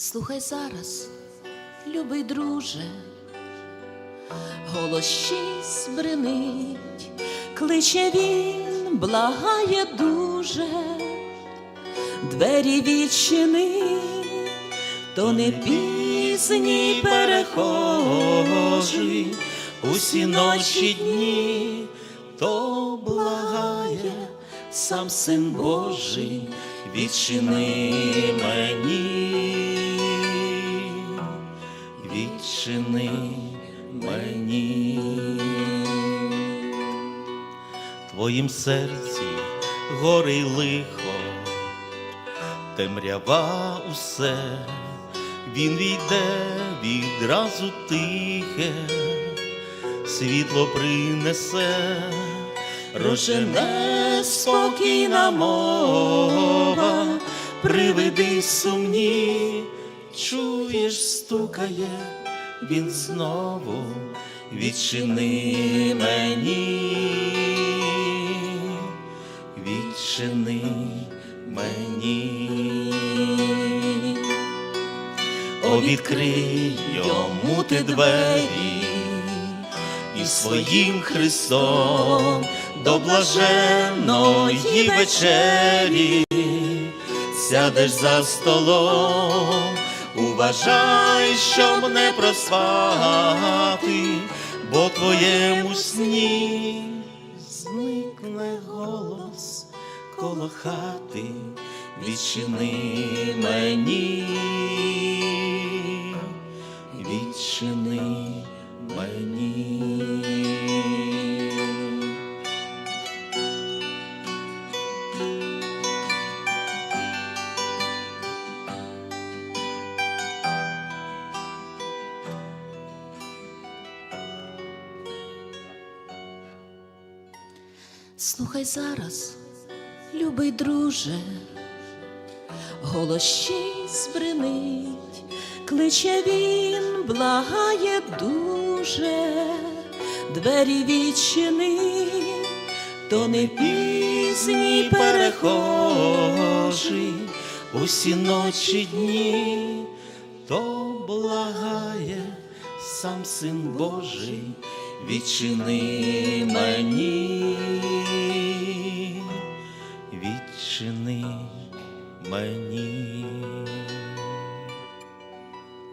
Слухай зараз, любий друже, голос щось бренить, кличе він, благає дуже, двері відчини, то не пізній перехожий, усі ночі дні, то благає сам син Божий, відчини мені, відчини мені. Твоїм серці гори лихо, темрява усе, він війде відразу тихе, світло принесе, рожене спокійна мова, приведи сумні, чуєш, стукає він знову, відчини мені, відчини мені. О, відкрий йому ти двері і своїм Христом до блаженної вечері. Сядеш за столом, уважай, щоб не проспати, бо твоєму сні зникне голос коло хати, відчини мені, відчини мені. Слухай зараз, любий друже, голос щось бренить, кличе він, благає дуже, двері відчини, то не пізній перехожий, усі ночі дні, то благає сам син Божий, відчини мені, відчини мені.